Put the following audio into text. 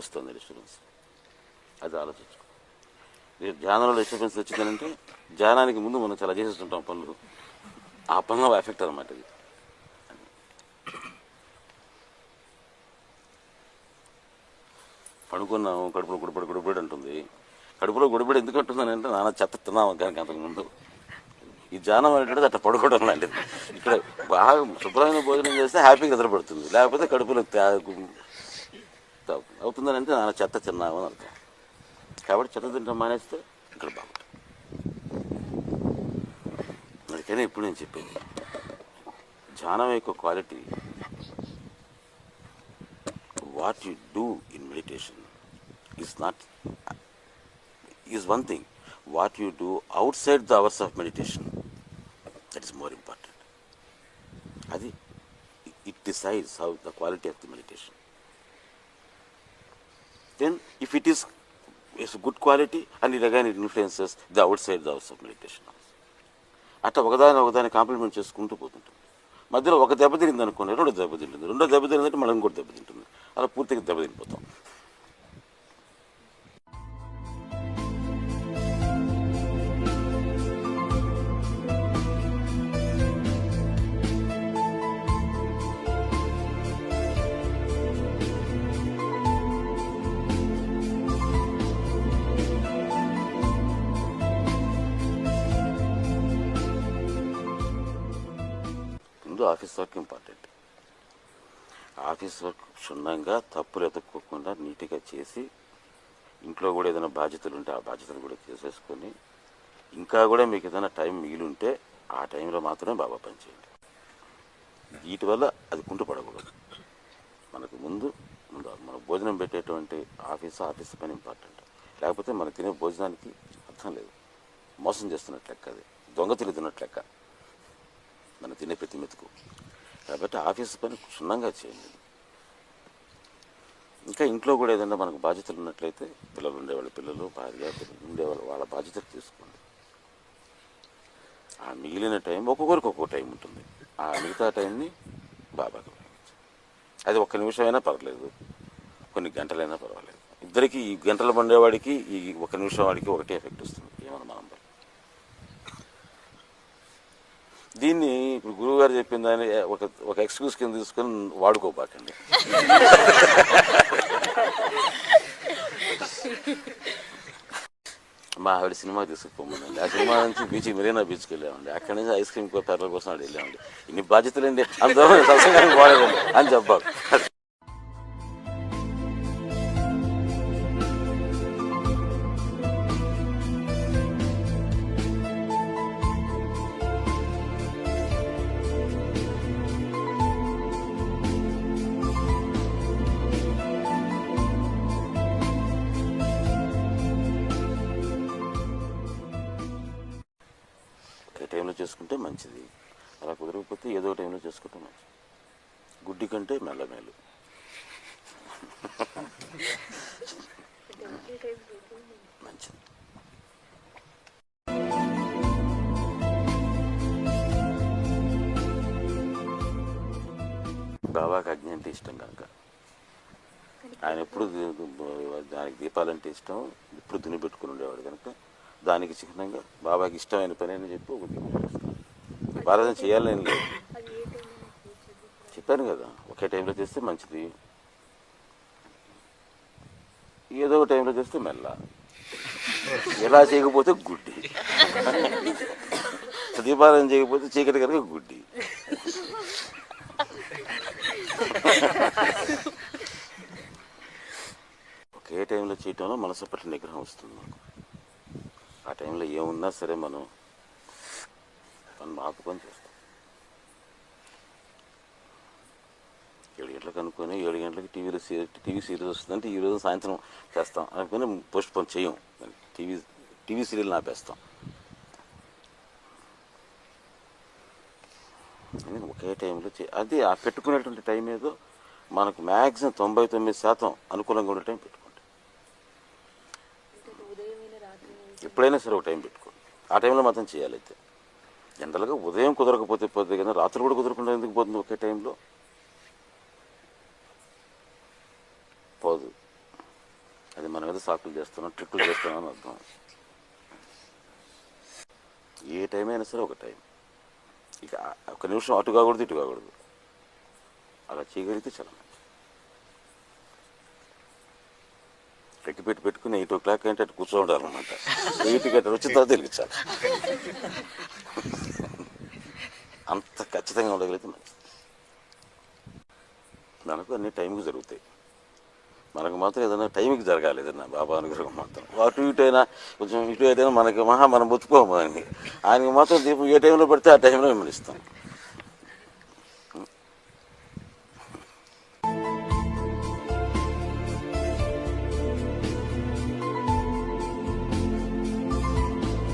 వస్తుంది డిస్టర్బెన్స్ అది ఆలోచించుకో. రేపు ధ్యానంలో డిస్టర్బెన్స్ వచ్చిందంటే ధ్యానానికి ముందు మనం చాలా చేసేస్తుంటాం పనులు. ఆ పనులు ఎఫెక్ట్ అనమాట ఇది పడుకున్నాము కడుపులో గుడిపడి గుడిపడి అంటుంది. కడుపులో గుడిపడి ఎందుకు అంటుందని అంటే నాన్న చెత్త తిన్నాము కానీ అంతకుముందు ఈ జానం అనేటువంటిది అట్లా పడుకోవడం లాంటిది. ఇక్కడ బాగా శుభ్రమైన భోజనం చేస్తే హ్యాపీగా నిద్రపడుతుంది. లేకపోతే కడుపులో అవుతుంది. అవుతుందని అంటే నాన్న చెత్త తిన్నాము అని అర్థం. కాబట్టి చెత్త తినడం మానేస్తే ఇక్కడ బాగుంటుంది. అందుకనే ఇప్పుడు నేను చెప్పేది ధ్యానం యొక్క quality what you do in meditation is not is one thing what you do outside the hours of meditation that is more important అది it decides how the quality of the meditation then if it is is good quality and it again it influences the outside the house of meditation. అట్లా ఒకదాని ఒకదాని complement చేసుకుంటూ పోతుంటుంది మధ్యలో ఒక దెబ్బ తిరిగింది అనుకోండి రెండో దెబ్బ తింటుంది రెండో దెబ్బ తిరిగిందంటే మళ్ళీ ఇంకోటి దెబ్బ తింటుంది. అలా పూర్తిగా దెబ్బ ముందు office work important. Office work క్షుణ్ణంగా తప్పులు ఎదుక్కోకుండా నీట్గా చేసి ఇంట్లో కూడా ఏదైనా బాధ్యతలు ఉంటే ఆ బాధ్యతలు కూడా చేసేసుకొని ఇంకా కూడా మీకు ఏదైనా టైం మిగిలి ఉంటే ఆ టైంలో మాత్రమే బాగా పనిచేయండి. వీటి వల్ల అది కుంటుపడకూడదు మనకు ముందు ముందు మన భోజనం పెట్టేటువంటి ఆఫీస్ ఆఫీస్ పని ఇంపార్టెంట్. లేకపోతే మనం తినే భోజనానికి అర్థం లేదు. మోసం చేస్తున్నట్లు లెక్క అది. దొంగ తిరుగుతున్నట్లు లెక్క. మనం తినే ప్రతి మెతుకు. కాబట్టి ఆఫీస్ పని క్షుణ్ణంగా చేయండి. ఇంకా ఇంట్లో కూడా ఏదైనా మనకు బాధ్యతలు ఉన్నట్లయితే పిల్లలు ఉండేవాళ్ళ పిల్లలు భార్య ఉండేవాళ్ళు వాళ్ళ బాధ్యతలు తీసుకోండి. ఆ మిగిలిన టైం ఒక్కొక్కరికి ఒక్కొక్క టైం ఉంటుంది. ఆ మిగతా టైంని బాబాకి అది ఒక్క నిమిషమైనా పర్వాలేదు కొన్ని గంటలైనా పర్వాలేదు. ఇద్దరికి ఈ గంటలు పండేవాడికి ఈ ఒక నిమిషం వాడికి ఒకటే ఎఫెక్ట్ వస్తుంది ఏమన్నా మనం దీన్ని ఇప్పుడు గురువు గారు చెప్పిన దాన్ని ఒక ఒక ఎక్స్క్యూజ్ కింద తీసుకొని వాడుకోబాకండి. మా ఆవిడ సినిమా తీసుకుపోమండి ఆ సినిమా నుంచి బీచ్ మెరీనా బీచ్కి వెళ్ళామండి. అక్కడి నుంచి ఐస్ క్రీమ్ పెరల కోసం అక్కడ వెళ్ళామండి. ఇన్ని బాధ్యతలండి అంత సత్సంగానికి పోలేదండి. అని చెప్పాలి. చేసుకుంటే మంచిది. అలా కుదరకపోతే ఏదో టైంలో చేసుకుంటే మంచిది. గుడ్డి కంటే మెల్లమేలు మంచిది. బాబాకి అగ్ని అంటే ఇష్టం కనుక. ఆయన ఎప్పుడు దానికి దీపాలంటే ఇష్టం. ఇప్పుడు దుని పెట్టుకుని ఉండేవాడు కనుక. దానికి చిహ్నంగా బాబాకి ఇష్టమైన పని అని చెప్పి ఒక దీపం చేయాలని లేదు. చెప్పాను కదా ఒకే టైంలో చేస్తే మంచిది. ఏదో ఒక టైంలో చేస్తే మెల్ల. ఎలా చేయకపోతే గుడ్డి. దీపారాధన చేయకపోతే చీకటి కనుక గుడ్డి. ఒకే టైంలో చేయటంలో మనసు పట్ల నిగ్రహం వస్తుంది నాకు ఆ టైంలో ఏమున్నా సరే మనం మనం ఆపుకొని చేస్తాం. ఏడు గంటలకు అనుకొని ఏడు గంటలకు టీవీలో సీ టీవీ సీరియల్ వస్తుందంటే ఈ రోజు సాయంత్రం చేస్తాం. అనుకొని పోస్ట్పోన్ చేయం. టీవీ టీవీ సీరియల్ ఆపేస్తాం. అని ఒకే టైంలో చే అది ఆ పెట్టుకునేటువంటి టైం ఏదో మనకు మ్యాక్సిమం తొంభై తొమ్మిది శాతం అనుకూలంగా ఉండే టైం పెట్టుకో ఎప్పుడైనా సరే ఒక టైం పెట్టుకోండి ఆ టైంలో మాత్రం చేయాలైతే జనరల్గా ఉదయం కుదరకపోతే పోతే కదా రాత్రి కూడా కుదరకుండా ఎందుకు పోతుంది ఒకే టైంలో? పోదు. అది పెద్ద సాకులు చేస్తున్నాం ట్రిక్కులు చేస్తున్నాం అని అర్థం. ఏ టైం అయినా సరే ఒక టైం. ఇక ఒక నిమిషం అటు కాకూడదు ఇటు కాకూడదు. అలా చేయగలిగితే చాలా మంచిది రెక్కి పెట్టి పెట్టుకుని ఎయిట్ ఓ క్లాక్ అంటే అటు కూర్చో ఉండాలన్నమాట ఎయిట్కి అటు వచ్చిన తర్వాత వెలిగించాలి అంత ఖచ్చితంగా ఉండగలిగితే మంచిది. మనకు అన్ని టైంకి జరుగుతాయి. మనకు మాత్రం ఏదైనా టైంకి జరగాలి ఏదైనా బాబా అనుగ్రహం మాత్రం. అటు ఇటు అయినా కొంచెం ఇటు అయినా మనకి మహా మనం బతుకోము ఆయనకి ఆయనకి మాత్రం దీపం ఏ టైంలో పడితే ఆ టైంలో మేము ఇస్తాం.